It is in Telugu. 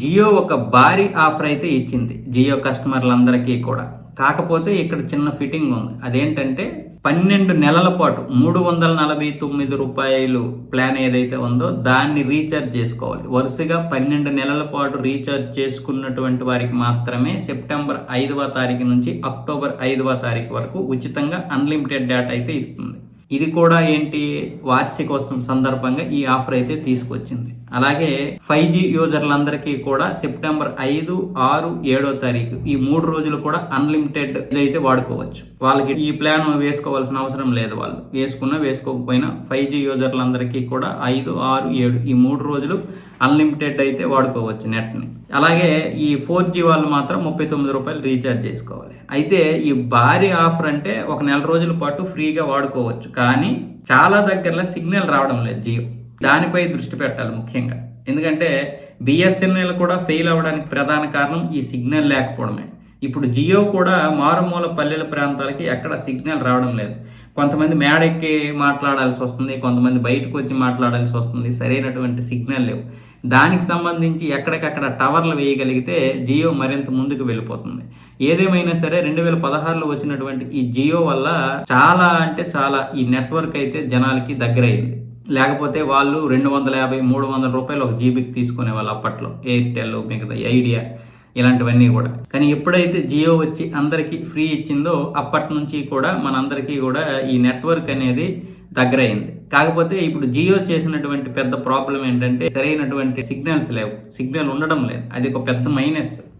జియో ఒక భారీ ఆఫర్ అయితే ఇచ్చింది జియో కస్టమర్లందరికీ కూడా. కాకపోతే ఇక్కడ చిన్న ఫిట్టింగ్ ఉంది. అదేంటంటే పన్నెండు నెలల పాటు మూడు వందల నలభై తొమ్మిది రూపాయలు ప్లాన్ ఏదైతే ఉందో దాన్ని రీఛార్జ్ చేసుకోవాలి. వరుసగా పన్నెండు నెలల పాటు రీఛార్జ్ చేసుకున్నటువంటి వారికి మాత్రమే సెప్టెంబర్ ఐదవ తారీఖు నుంచి అక్టోబర్ ఐదవ తారీఖు వరకు ఉచితంగా అన్లిమిటెడ్ డేటా అయితే ఇస్తుంది. ఇది కూడా ఏంటి? వార్షికోత్సవం సందర్భంగా ఈ ఆఫర్ అయితే తీసుకొచ్చింది. అలాగే ఫైవ్ జీ యూజర్లందరికీ కూడా సెప్టెంబర్ ఐదు ఆరు ఏడో తారీఖు ఈ మూడు రోజులు కూడా అన్లిమిటెడ్ ఇదైతే వాడుకోవచ్చు. వాళ్ళకి ఈ ప్లాన్ వేసుకోవాల్సిన అవసరం లేదు వాళ్ళు. వేసుకున్నా వేసుకోకపోయినా ఫైవ్ జీ యూజర్లందరికీ కూడా ఐదు ఆరు ఏడు ఈ మూడు రోజులు అన్లిమిటెడ్ అయితే వాడుకోవచ్చు నెట్ని. అలాగే ఈ ఫోర్ జీ వాళ్ళు మాత్రం ముప్పై తొమ్మిది రూపాయలు రీఛార్జ్ చేసుకోవాలి. అయితే ఈ భారీ ఆఫర్ అంటే ఒక నెల రోజుల పాటు ఫ్రీగా వాడుకోవచ్చు. కానీ చాలా దగ్గరలో సిగ్నల్ రావడం లేదు జియో. దానిపై దృష్టి పెట్టాలి ముఖ్యంగా. ఎందుకంటే బిఎస్ఎన్ఎల్ కూడా ఫెయిల్ అవ్వడానికి ప్రధాన కారణం ఈ సిగ్నల్ లేకపోవడమే. ఇప్పుడు జియో కూడా మారుమూల పల్లెల ప్రాంతాలకి ఎక్కడ సిగ్నల్ రావడం లేదు. కొంతమంది మేడెక్కి మాట్లాడాల్సి వస్తుంది కొంతమంది బయటకు వచ్చి మాట్లాడాల్సి వస్తుంది సరైనటువంటి సిగ్నల్ లేవు. దానికి సంబంధించి ఎక్కడికక్కడ టవర్లు వేయగలిగితే జియో మరింత ముందుకు వెళ్ళిపోతుంది. ఏదేమైనా సరే రెండు వేల పదహారులో వచ్చినటువంటి ఈ జియో వల్ల చాలా అంటే చాలా ఈ నెట్వర్క్ అయితే జనాలకి దగ్గరైంది. లేకపోతే వాళ్ళు రెండు వందల యాభై మూడు వందల రూపాయలు ఒక జీబీకి తీసుకునే వాళ్ళు అప్పట్లో. ఎయిర్టెల్ మిగతా ఐడియా ఇలాంటివన్నీ కూడా. కానీ ఎప్పుడైతే జియో వచ్చి అందరికీ ఫ్రీ ఇచ్చిందో అప్పటి నుంచి కూడా మనందరికీ కూడా ఈ నెట్వర్క్ అనేది దగ్గరైంది. కాకపోతే ఇప్పుడు జియో చేసినటువంటి పెద్ద ప్రాబ్లం ఏంటంటే సరైనటువంటి సిగ్నల్స్ లేవు. సిగ్నల్ ఉండడం లేదు. అది ఒక పెద్ద మైనస్.